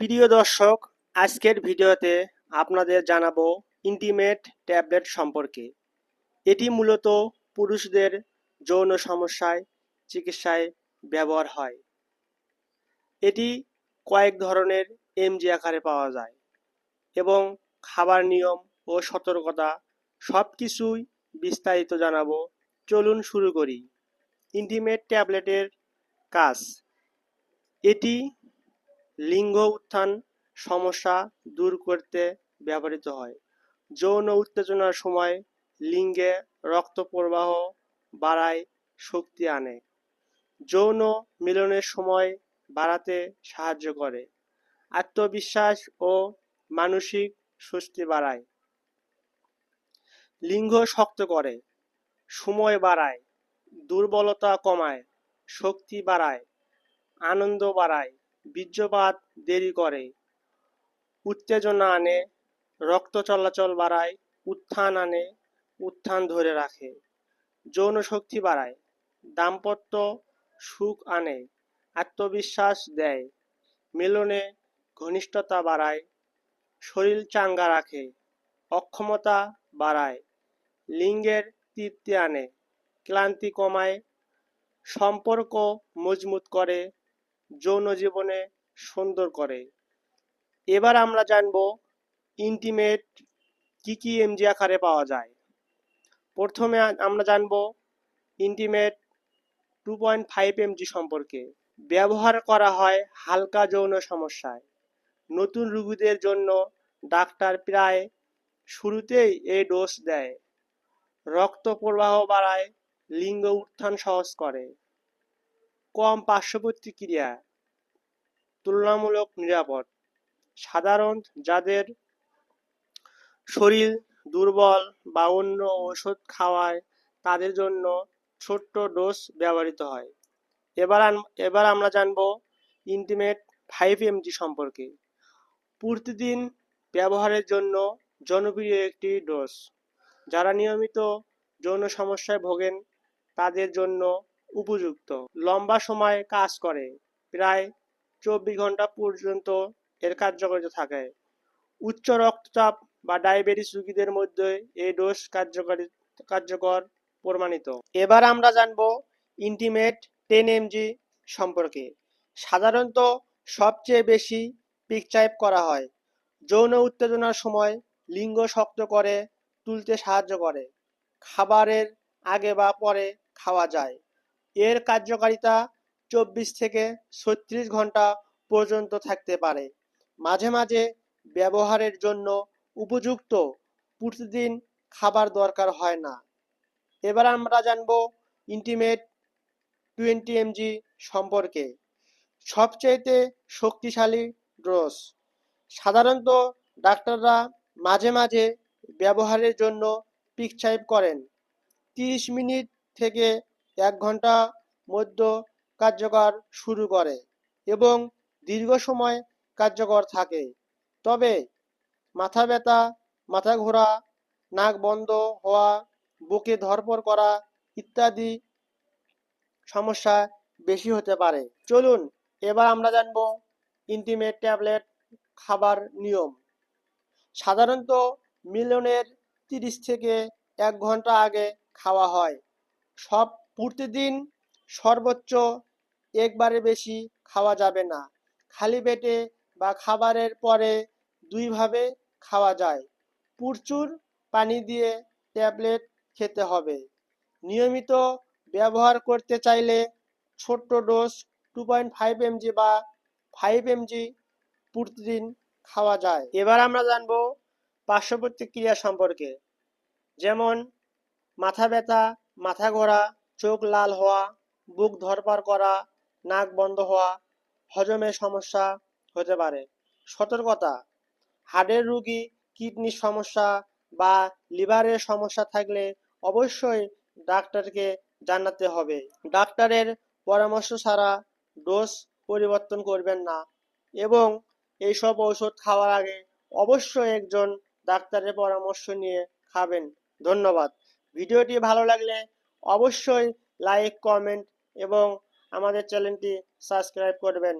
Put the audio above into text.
প্রিয় দর্শক, আজকের ভিডিওতে আপনাদের জানাব ইন্টিমেট ট্যাবলেট সম্পর্কে। এটি মূলত পুরুষদের যৌন সমস্যায়, চিকিৎসায় ব্যবহার হয়। এটি কয়েক ধরনের এমজি আকারে পাওয়া যায় এবং খাবার নিয়ম ও সতর্কতা সব কিছুই বিস্তারিত জানাব। চলুন শুরু করি। ইন্টিমেট ট্যাবলেটের কাজ। এটি লিঙ্গ উত্থান সমস্যা দূর করতে ব্যবহৃত হয়। যৌন উত্তেজনার সময় লিঙ্গে রক্ত প্রবাহ বাড়ায় শক্তি আনে। যৌন মিলনের সময় বাড়াতে সাহায্য করে। আত্মবিশ্বাস ও মানসিক স্বস্তি বাড়ায়। লিঙ্গ শক্ত করে, সময় বাড়ায়, দুর্বলতা কমায়, শক্তি বাড়ায়, আনন্দ বাড়ায় বীর্যপাত দেরি করে। উত্তেজনা আনে, রক্ত চলাচল বাড়ায়, উত্থান আনে, উত্থান ধরে রাখে, যৌন শক্তি বাড়ায়, দাম্পত্য সুখ আনে, আত্মবিশ্বাস দেয়, মিলনে ঘনিষ্ঠতা বাড়ায়, শরীর চাঙ্গা রাখে, অক্ষমতা বাড়ায়, লিঙ্গের তৃপ্তি আনে, ক্লান্তি কমায়, সম্পর্ক মজবুত করে যৌন জীবনে সুন্দর করে। এবার আমরা জানব ইন্টিমেট কি কি এমজি আকারে পাওয়া যায়। প্রথমে আমরা জানব ইন্টিমেট টু পয়েন্ট ফাইভ এমজি সম্পর্কে। ব্যবহার করা হয় হালকা যৌন সমস্যায়। নতুন রুগীদের জন্য ডাক্তার প্রায় শুরুতেই এই ডোজ দেয়। রক্ত প্রবাহ বাড়ায়, লিঙ্গ উত্থান সহজ করে। কম পার্শ্ব প্রতিক্রিয়া তুলনামূলক নিরাপদ। সাধারণ যাদের শরীর দুর্বল বা অন্য ওষুধ খাওয়ায়, তাদের জন্য ছোট্ট ডোজ ব্যবহৃত হয়। এবার এবার আমরা জানব ইন্টিমেট ফাইভ এমজি সম্পর্কে। প্রতিদিন ব্যবহারের জন্য জনপ্রিয় একটি ডোজ। যারা নিয়মিত যৌন সমস্যায় ভোগেন, তাদের জন্য উপযুক্ত। লম্বা সময় কাজ করে। প্রায় চব্বিশ ঘণ্টা পর্যন্ত এর কার্যকারিতা থাকে। উচ্চ রক্তচাপ বা ডায়াবেটিস রোগীদের মধ্যে এই ডোজ কার্যকারী, কার্যকর, প্রমাণিত। এবার আমরা জানব ইন্টিমেট টেন এমজি সম্পর্কে। সাধারণত সবচেয়ে বেশি পিকচাইপ করা হয়। যৌন উত্তেজনার সময় লিঙ্গ শক্ত করে তুলতে সাহায্য করে। খাবারের আগে বা পরে খাওয়া যায়। এর কার্যকারিতা চব্বিশ থেকে ছত্রিশ ঘণ্টা পর্যন্ত থাকতে পারে। মাঝে মাঝে ব্যবহারের জন্য উপযুক্ত প্রতিদিন খাবার দরকার হয় না। এবার আমরা জানব ইন্টিমেট টোয়েন্টি এমজি সম্পর্কে। সবচাইতে শক্তিশালী ডোজ। সাধারণত ডাক্তাররা মাঝে মাঝে ব্যবহারের জন্য প্রিসক্রাইব করেন। তিরিশ মিনিট থেকে এক ঘণ্টা মধ্য কার্যকর শুরু করে এবং দীর্ঘ সময় কার্যকর থাকে। তবে মাথা ব্যথা, মাথা ঘোরা, নাক বন্ধ হওয়া, বুকে ধরপর করা ইত্যাদি সমস্যা বেশি হতে পারে। চলুন, এবার আমরা জানব ইন্টিমেট ট্যাবলেট খাবার নিয়ম। সাধারণত মিলনের তিরিশ থেকে এক ঘণ্টা আগে খাওয়া হয়। সব প্রতিদিন সর্বোচ্চ একবারে বেশি খাওয়া যাবে না। খালি পেটে বা খাবারের পরে দুইভাবে খাওয়া যায়। প্রচুর পানি দিয়ে ট্যাবলেট খেতে হবে। নিয়মিত ব্যবহার করতে চাইলে ছোট্ট dose two point five mg বা ফাইভ এমজি প্রতিদিন খাওয়া যায়। এবার আমরা জানব পার্শ্ববর্তী ক্রিয়া সম্পর্কে। যেমন মাথা ব্যথা, মাথা ঘোরা চোখ লাল হওয়া, বুক ধরপার করা, নাক বন্ধ হওয়া হজমের সমস্যা হতে পারে। সতর্কতা হার্টের রোগী, কিডনির সমস্যা বা লিভারের সমস্যা থাকলে অবশ্যই ডাক্তারকে জানাতে হবে। ডাক্তারের পরামর্শ ছাড়া ডোজ পরিবর্তন করবেন না এবং এইসব ঔষধ খাওয়ার আগে অবশ্যই একজন ডাক্তারের পরামর্শ নিয়ে খাবেন। ধন্যবাদ। ভিডিওটি ভালো লাগলে অবশ্যই লাইক কমেন্ট এবং আমাদের চ্যানেলটি সাবস্ক্রাইব করবেন।